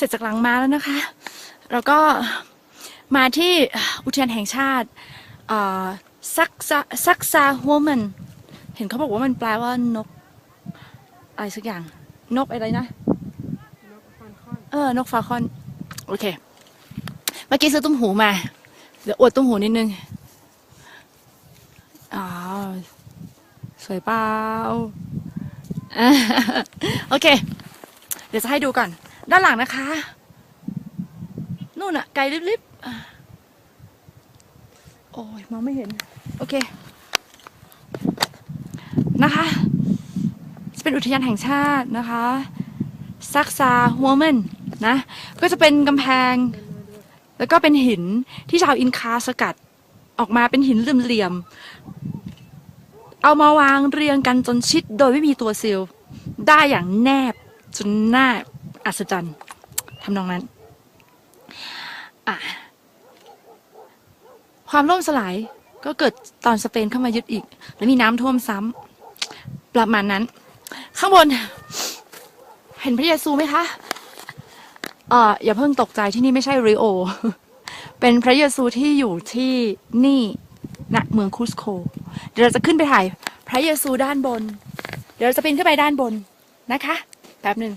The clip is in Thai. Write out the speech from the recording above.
เสร็จจากหลังมาแล้วนะคะ แล้วก็มาที่อุทยานแห่งชาติซักซาซักซาฮัวมันเห็นเขาบอกว่ามันแปลว่านก อะไรสักอย่าง นกอะไรนะ เออ นกฟาคอน โอเค เมื่อกี้ซื้อตุ้มหูมา เดี๋ยวอวดตุ้มหูนิดนึง อ๋อ สวยเปล่าโอเค เดี๋ยวจะให้ดูก่อน ด้านหลังนะคะ นู่นอะไกลลิบๆ โอ้ยมองไม่เห็น โอเค นะคะจะเป็นอุทยานแห่งชาตินะคะซักซาฮัวเมนนะ ก็จะเป็นกำแพง แล้วก็เป็นหินที่ชาวอินคาสกัดออกมาเป็นหินเหลี่ยมๆ เอามาวางเรียงกันจนชิดโดยไม่มีตัวซีลได้อย่างแนบจนน่า อัศจรรย์ทำนองนั้นอะความล่มสลายก็เกิดตอนสเปนเข้ามายึดอีก แล้วมีน้ำท่วมซ้ำประมาณนั้น ข้างบน เห็นพระเยซูไหมคะเอออย่าเพิ่งตกใจที่นี่ไม่ใช่ริโอ เป็นพระเยซูที่อยู่ที่นี่ณเมืองคุสโค เดี๋ยวเราจะขึ้นไปถ่าย พระเยซูด้านบน เดี๋ยวเราจะปีนขึ้นไปด้านบนนะคะแป๊บหนึ่ง